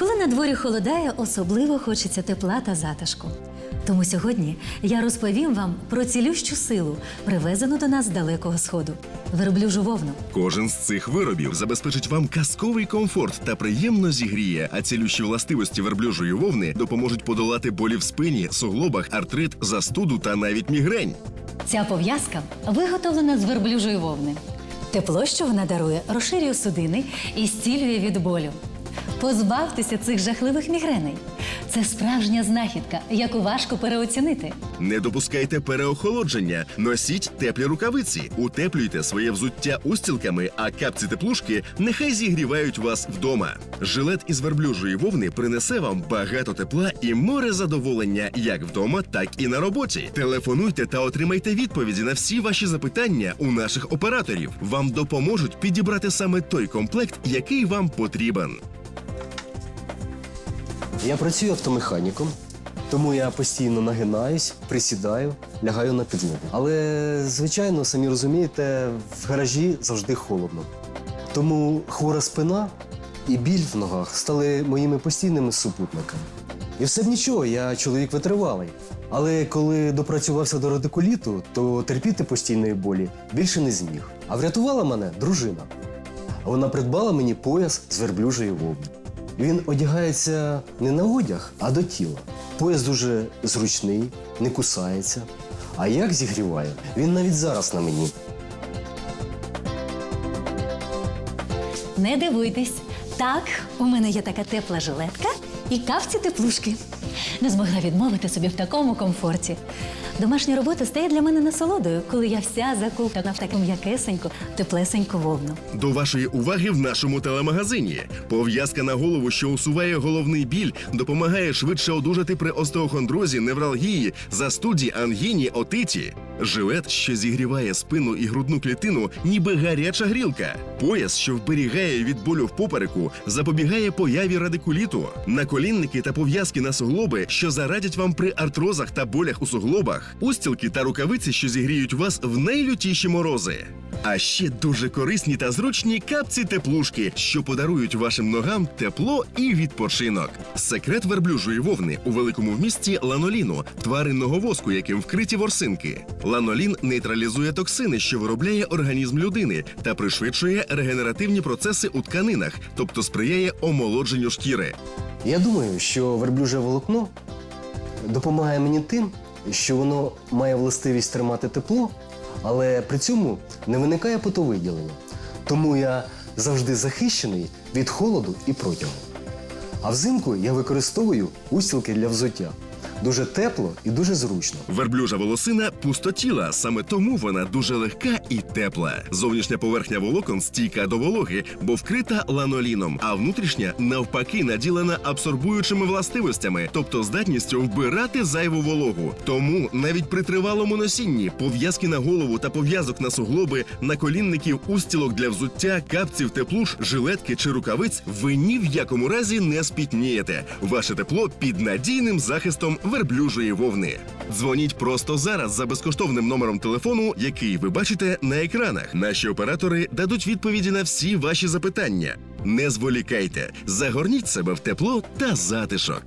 на дворі холодає, особливо хочеться тепла та затишку. Тому сьогодні я розповім вам про цілющу силу, привезену до нас з далекого сходу верблюжу вовну. Кожен з цих виробів забезпечить вам казковий комфорт та приємно зігріє, а цілющі властивості верблюжої вовни допоможуть подолати болі в спині, суглобах, артрит, застуду та навіть мігрень. Ця пов'язка виготовлена з верблюжої вовни. Тепло, що вона дарує, розширює судини і зцілює від болю. Позбавтеся цих жахливих мігреней. Це справжня знахідка, яку важко переоцінити. Не допускайте переохолодження, носіть теплі рукавиці, утеплюйте своє взуття устілками, а капці теплушки нехай зігрівають вас вдома. Жилет із верблюжої вовни принесе вам багато тепла і море задоволення як вдома, так і на роботі. Телефонуйте та отримайте відповіді на всі ваші запитання у наших операторів. Вам допоможуть підібрати саме той комплект, який вам потрібен. Я працюю автомеханіком, тому я постійно нагинаюсь, присідаю, лягаю на підлогу. Але, звичайно, самі розумієте, в гаражі завжди холодно. Тому хвора спина і біль в ногах стали моїми постійними супутниками. І все б нічого, я чоловік витривалий. Але коли допрацювався до радикуліту, то терпіти постійної болі більше не зміг. А врятувала мене дружина. Вона придбала мені пояс з верблюжої вовни. Він одягається не на одяг, а до тіла. Пояс дуже зручний, не кусається. А як зігріває, він навіть зараз на мені. Не дивуйтесь. Так, у мене є така тепла жилетка і капці теплушки. Не змогла відмовити собі в такому комфорті. Домашня робота стає для мене насолодою, коли я вся закутана в таку м'якесеньку, теплесеньку вовну. До вашої уваги в нашому телемагазині. Пов'язка на голову, що усуває головний біль, допомагає швидше одужати при остеохондрозі, невралгії, застуді, ангіні, отиті. Жилет, що зігріває спину і грудну клітину, ніби гаряча грілка. Пояс, що вберігає від болю в попереку, запобігає появі радикуліту. Наколінники та пов'язки на суглоби, що зарадять вам при артрозах та болях у суглобах. Устілки та рукавиці, що зігріють вас в найлютіші морози. А ще дуже корисні та зручні капці теплушки, що подарують вашим ногам тепло і відпочинок. Секрет верблюжої вовни у великому вмісті ланоліну, тваринного воску, яким вкриті ворсинки. Ланолін нейтралізує токсини, що виробляє організм людини, та пришвидшує регенеративні процеси у тканинах, тобто сприяє омолодженню шкіри. Я думаю, що верблюже волокно допомагає мені тим, що воно має властивість тримати тепло, але при цьому не виникає потовиділення. Тому я завжди захищений від холоду і протягу. А взимку я використовую устілки для взуття. Дуже тепло і дуже зручно. Верблюжа волосина пустотіла, саме тому вона дуже легка і тепла. Зовнішня поверхня волокон стійка до вологи, бо вкрита ланоліном, а внутрішня навпаки наділена абсорбуючими властивостями, тобто здатністю вбирати зайву вологу. Тому навіть при тривалому носінні пов'язки на голову та пов'язок на суглоби, наколінників, устілок для взуття, капців, теплуш, жилетки чи рукавиць ви ні в якому разі не спітнієте. Ваше тепло під надійним захистом верблюжої вовни. Дзвоніть просто зараз за безкоштовним номером телефону, який ви бачите на екранах. Наші оператори дадуть відповіді на всі ваші запитання. Не зволікайте, загорніть себе в тепло та затишок.